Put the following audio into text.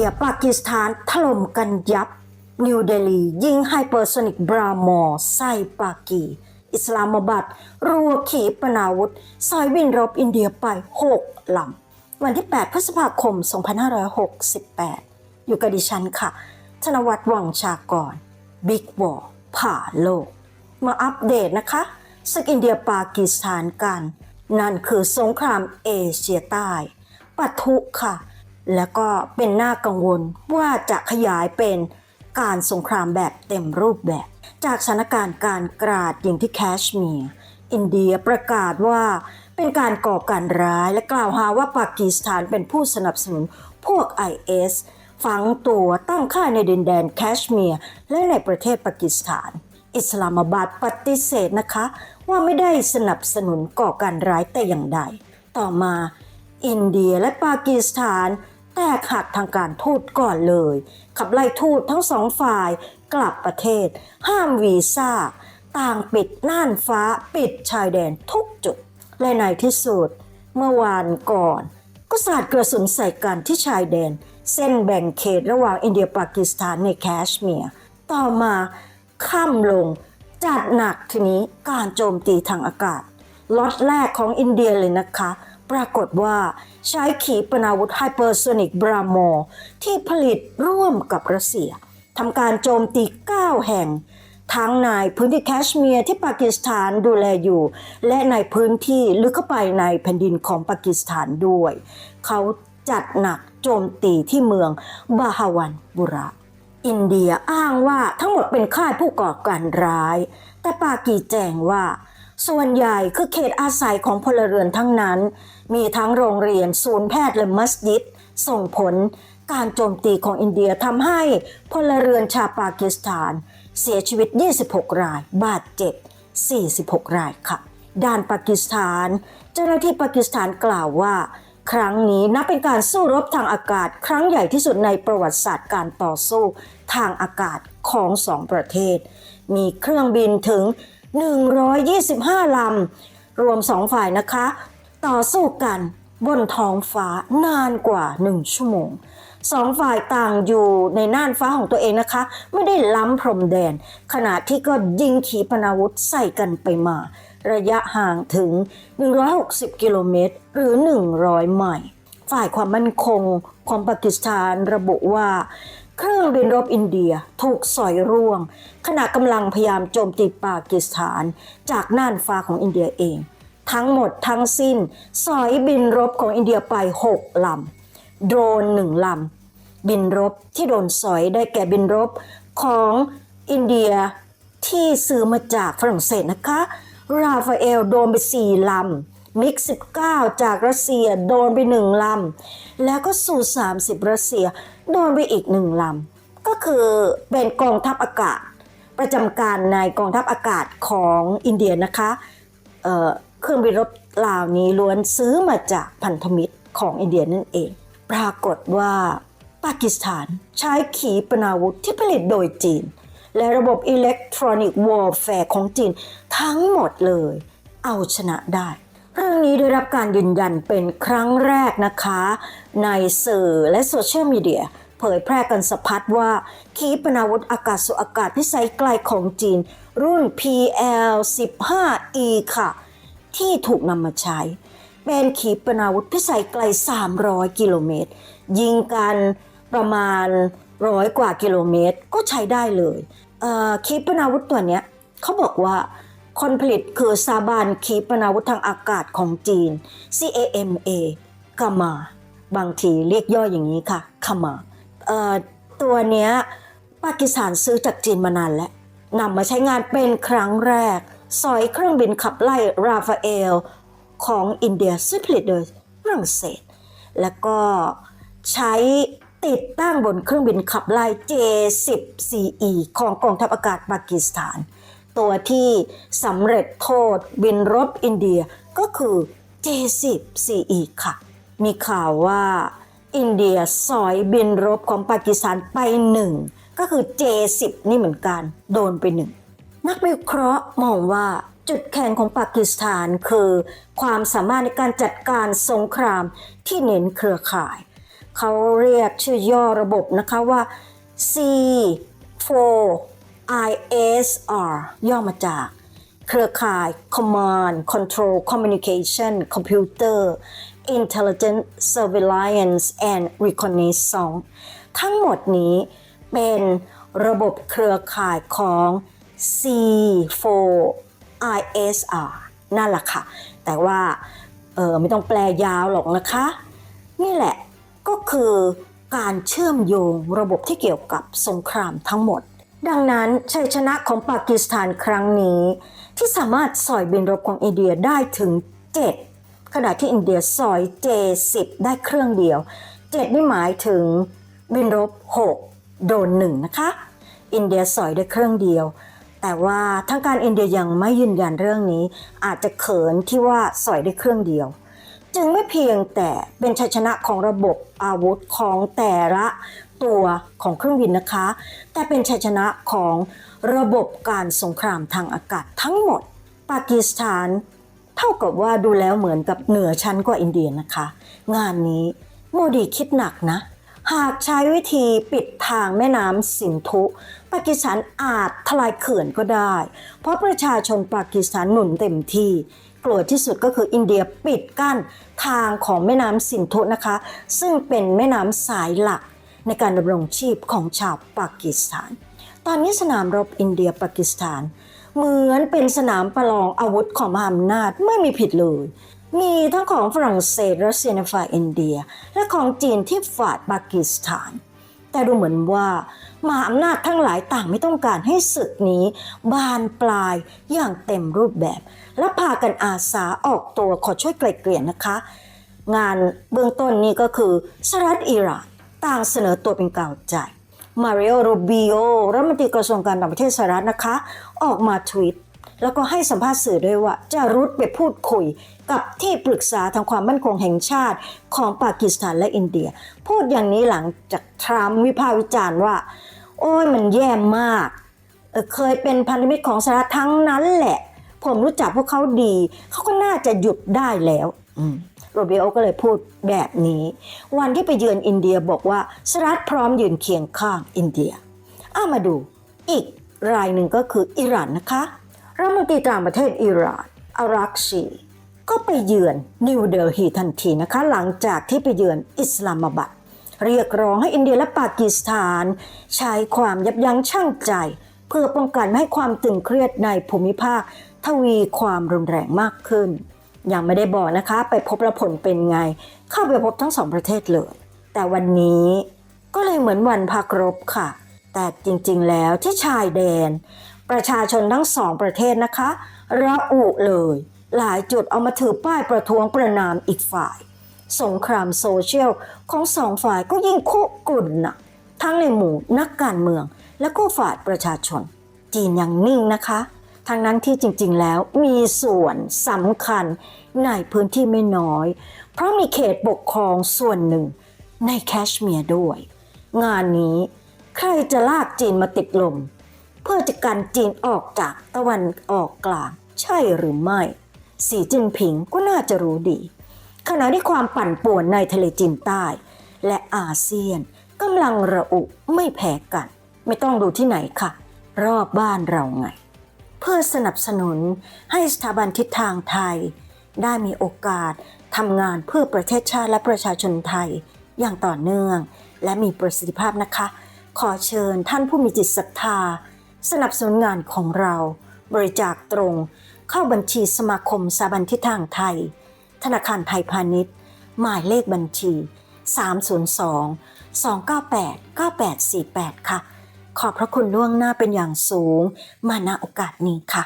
เดียปากีสถานถล่มกันยับ นิวเดลียิงไฮเปอร์โซนิกบรามอร์ใส่ปากี อิสลามบัดรัวขีปนาวุธซอยบินรบอินเดียไป 6 ลำ วันที่ 8 พฤษภาคม 2568 อยู่กับดิฉันค่ะ ธนวัฒน์วังชากร บิ๊กวอร์ผ่าโลก มาอัปเดตนะคะศึกอินเดียปากีสถานกัน นั่นคือสงครามเอเชียใต้ปะทุค่ะ แล้วก็เป็นน่ากังวลว่าจะขยายเป็นการสงครามแบบเต็มรูปแบบ จากสถานการณ์การกราดยิงที่แคชเมียร์อินเดียประกาศว่าเป็นการก่อการร้ายและกล่าวหาว่าปากีสถานเป็นผู้สนับสนุนพวก IS ฝังตัวตั้งค่ายในดินแดนแคชเมียร์และในประเทศปากีสถาน อิสลามบัดปฏิเสธนะคะว่าไม่ได้สนับสนุนก่อการร้ายแต่อย่างใด ต่อมาอินเดียและปากีสถาน แตกหักทางการทูตก่อนเลย ขับไล่ทูตทั้งสองฝ่ายกลับประเทศ ห้ามวีซ่า ต่างปิดน่านฟ้าปิดชายแดนทุกจุด และในที่สุด เมื่อวานก่อน ก็สาดกระสุนใส่กันที่ชายแดน เส้นแบ่งเขตระหว่างอินเดียปากีสถานในแคชเมียร์ต่อมาค่ำลงจัดหนักทีนี้การโจมตีทางอากาศล็อตแรกของอินเดียเลยนะคะ ปรากฏว่าใช้ขีปนาวุธไฮเปอร์โซนิกบราโมที่ผลิตร่วมกับรัสเซียทำการโจมตี 9 แห่ง ทั้งในพื้นที่แคชเมียร์ที่ปากีสถานดูแลอยู่ และในพื้นที่ลึกเข้าไปในแผ่นดินของปากีสถานด้วย เขาจัดหนักโจมตีที่เมืองบาฮาวันบุระ อินเดียอ้างว่าทั้งหมดเป็นค่ายผู้ก่อการร้าย แต่ปากีแจ้งว่า ส่วนใหญ่คือเขตอาศัยของพลเรือนทั้งนั้น มีทั้งโรงเรียนศูนย์แพทย์และมัสยิด ส่งผลการโจมตีของอินเดียทำให้พลเรือนชาวปากีสถาน เสียชีวิต 26 ราย บาดเจ็บ 46 รายค่ะ ด้านปากีสถาน เจ้าหน้าที่ปากีสถานกล่าวว่า ครั้งนี้นับเป็นการสู้รบทางอากาศ ครั้งใหญ่ที่สุดในประวัติศาสตร์การต่อสู้ทางอากาศของสองประเทศ มีเครื่องบินถึง 125 ลำรวมสองฝ่ายนะคะ ต่อสู้กันบนท้องฟ้านานกว่า1ชั่วโมงสองฝ่ายต่างอยู่ในน่านฟ้าของตัวเองนะคะ ไม่ได้ล้ำพรมแดน ขณะที่ก็ยิงขีปนาวุธใส่กันไปมา ระยะห่างถึง 160 กิโลเมตร หรือ 100 ไมล์ฝ่ายความมั่นคงของปากีสถานระบุว่า เครื่องบินรบอินเดียถูกสอยร่วง ขณะกำลังพยายามโจมตีปากีสถาน จากน่านฟ้าของอินเดียเอง ทั้งหมดทั้งสิ้น สอยบินรบของอินเดียไป 6 ลำ โดรนหนึ่งลำ บินรบที่โดนสอยได้แก่บินรบของอินเดียที่ซื้อมาจากฝรั่งเศสนะคะ ราฟาเอลโดนไป4ลำ มิก 19 จากรัสเซียโดนไปหนึ่งลำ แล้วก็สู่ 30 รัสเซีย โดนไปอีกหนึ่งลำ ก็คือเป็นกองทัพอากาศ ประจำการในกองทัพอากาศของอินเดียนะคะ เครื่องบินรบลาวนี้ล้วนซื้อมาจากพันธมิตรของอินเดียนั่นเอง ปรากฏว่าปากีสถานใช้ขีปนาวุธที่ผลิตโดยจีน และระบบอิเล็กทรอนิกส์วอร์แฟร์ของจีนทั้งหมดเลย เอาชนะได้ เรื่องนี้ได้รับการยืนยันเป็นครั้งแรกนะคะ ในสื่อและโซเชียลมีเดียเผยแพร่กันสะพัดว่าขีปนาวุธอากาศสู่อากาศพิสัยไกลของจีน รุ่น PL-15E ค่ะ ที่ถูกนำมาใช้ เป็นขีปนาวุธพิสัยไกล 300 กิโลเมตร ยิงกันประมาณร้อยกว่ากิโลเมตรก็ใช้ได้เลยเขีปนาวุธตัวนี้เขาบอกว่าคนผลิตคือซาบานขีปนาวุธทางอากาศของจีน CAMA กามา บางทีเรียกย่ออย่างนี้ค่ะคามาตัวเนี้ยปากีสถานซื้อจากจีนมานานแล้วนำมาใช้งานเป็นครั้งแรก สอยเครื่องบินขับไล่ราฟาเอลของอินเดียซึ่งผลิตโดยฝรั่งเศส แล้วก็ใช้ติดตั้งบนเครื่องบินขับไล่ J-10CE ของกองทัพอากาศปากีสถาน ตัวที่สำเร็จโทษบินรบอินเดียก็คือ J-10CE ค่ะ มีข่าวว่าอินเดียสอยบินรบของปากีสถานไปหนึ่งก็คือ J10 นี่เหมือนกัน โดนไปหนึ่ง นักวิเคราะห์มองว่าจุดแข็งของปากีสถานคือ ความสามารถในการจัดการสงครามที่เน้นเครือข่าย เขาเรียกชื่อย่อระบบนะคะว่า C4ISR ย่อมาจาก เครือข่าย Command Control Communication Computer Intelligence Surveillance and Reconnaissance ทั้งหมดนี้เป็นระบบเครือข่ายของ C4ISR นั่นแหละค่ะ แต่ว่าเออไม่ต้องแปลยาวหรอกนะคะ นี่แหละก็คือการเชื่อมโยงระบบที่เกี่ยวกับสงครามทั้งหมด ดังนั้นชัยชนะของปากีสถานครั้งนี้ ที่สามารถสอยบินรบของอินเดียได้ถึง 7 ขณะที่อินเดียสอย J10 ได้เครื่องเดียว 7 นี่หมายถึงบินรบ 6 โดนหนึ่งนะคะ อินเดียสอยได้เครื่องเดียว แต่ว่าทางการอินเดียยังไม่ยืนยันเรื่องนี้ อาจจะเขินที่ว่าสอยได้เครื่องเดียว จึงไม่เพียงแต่เป็นชัยชนะของระบบอาวุธของแต่ละตัวของเครื่องบินนะคะ แต่เป็นชัยชนะของระบบการสงครามทางอากาศทั้งหมด ปากีสถาน เท่ากับว่าดูแล้วเหมือนกับเหนือชั้นกว่าอินเดียนะคะ งานนี้โมดีคิดหนักนะ หากใช้วิธีปิดทางแม่น้ำสินธุ ปากีสถานอาจทลายเขื่อนก็ได้ เพราะประชาชนปากีสถานหนุนเต็มที่ กลัวที่สุดก็คืออินเดียปิดกั้นทางของแม่น้ำสินธุนะคะ ซึ่งเป็นแม่น้ำสายหลักในการดำรงชีพของชาวปากีสถาน ตอนนี้สนามรบอินเดียปากีสถาน เหมือนเป็นสนามประลองอาวุธของมหาอำนาจไม่มีผิดเลย มีทั้งของฝรั่งเศสรัสเซียในฝ่ายอินเดีย และของจีนที่ฝ่ายปากีสถาน แต่ดูเหมือนว่ามหาอำนาจทั้งหลายต่างไม่ต้องการให้ศึกนี้ บานปลายอย่างเต็มรูปแบบ และพากันอาสาออกตัวขอช่วยไกลเกลี่ยนะคะ งานเบื้องต้นนี้ก็คือสหรัฐอิหร่านต่างเสนอตัวเป็นกาวใจมาริโอโรบิโอรัฐมนตรีกระทรวงการต่างประเทศสหรัฐนะคะ ออกมาทวีต แล้วก็ให้สัมภาษณ์สื่อด้วยว่าจะรุดไปพูดคุย กับที่ปรึกษาทางความมั่นคงแห่งชาติของปากีสถานและอินเดีย พูดอย่างนี้หลังจากทรัมป์วิพากษ์วิจารณ์ว่า โอ้ยมันแย่มากเเคยเป็นพันธมิตรของสหรัฐทั้งนั้นแหละ ผมรู้จักพวกเขาดี เขาก็น่าจะหยุดได้แล้วโรเบโอก็เลยพูดแบบนี้ วันที่ไปเยือนอินเดียบอกว่าสหรัฐพร้อมยืนเคียงข้างอินเดียเอามาดูอีกรายหนึ่งก็คืออิหร่านนะคะ รัฐมนตรีต่างประเทศอิหร่านอารักชี ก็ไปเยือนนิวเดลฮีทันทีนะคะ หลังจากที่ไปเยือนอิสลามบัดเรียกร้องให้อินเดียและปากีสถาน ใช้ความยับยั้งชั่งใจ เพื่อป้องกันไม่ให้ความตึงเครียดในภูมิภาค ทวีความรุนแรงมากขึ้น ยังไม่ได้บอกนะคะ ไปพบและผลเป็นไง เข้าไปพบทั้งสองประเทศเลย แต่วันนี้ก็เลยเหมือนวันพักรบค่ะ แต่จริงๆแล้วที่ชายแดน ประชาชนทั้งสองประเทศนะคะระอุเลย หลายจุดเอามาถือป้ายประท้วงประนามอีกฝ่าย สงครามโซเชียลของสองฝ่ายก็ยิ่งคุกรุ่นนักทั้งในหมู่นักการเมือง และก็ฝ่ายประชาชน จีนยังนิ่งนะคะทั้งนั้นที่จริงๆ แล้วมีส่วนสำคัญในพื้นที่ไม่น้อย เพราะมีเขตปกครองส่วนหนึ่งในแคชเมียร์ด้วย งานนี้ใครจะลากจีนมาติดลม พื่อจะกันจีนออกจากตะวันออกกลาง ใช่หรือไม่ สีจิ้นผิงก็น่าจะรู้ดี ขณะที่ความปั่นป่วนในทะเลจีนใต้ และอาเซียนกำลังระอุไม่แพ้กัน ไม่ต้องดูที่ไหนค่ะ รอบบ้านเราไง เพื่อสนับสนุนให้สถาบันทิศทางไทย ได้มีโอกาสทำงานเพื่อประเทศชาติและประชาชนไทย อย่างต่อเนื่อง และมีประสิทธิภาพนะคะ ขอเชิญท่านผู้มีจิตศรัทธา สนับสนุนงานของเรา บริจาคตรง เข้าบัญชีสมาคมสาบันทิศทางไทย ธนาคารไทยพาณิชย์ หมายเลขบัญชี 302 298 9848 ค่ะ ขอบพระคุณล่วงหน้าเป็นอย่างสูง มาณโอกาสนี้ค่ะ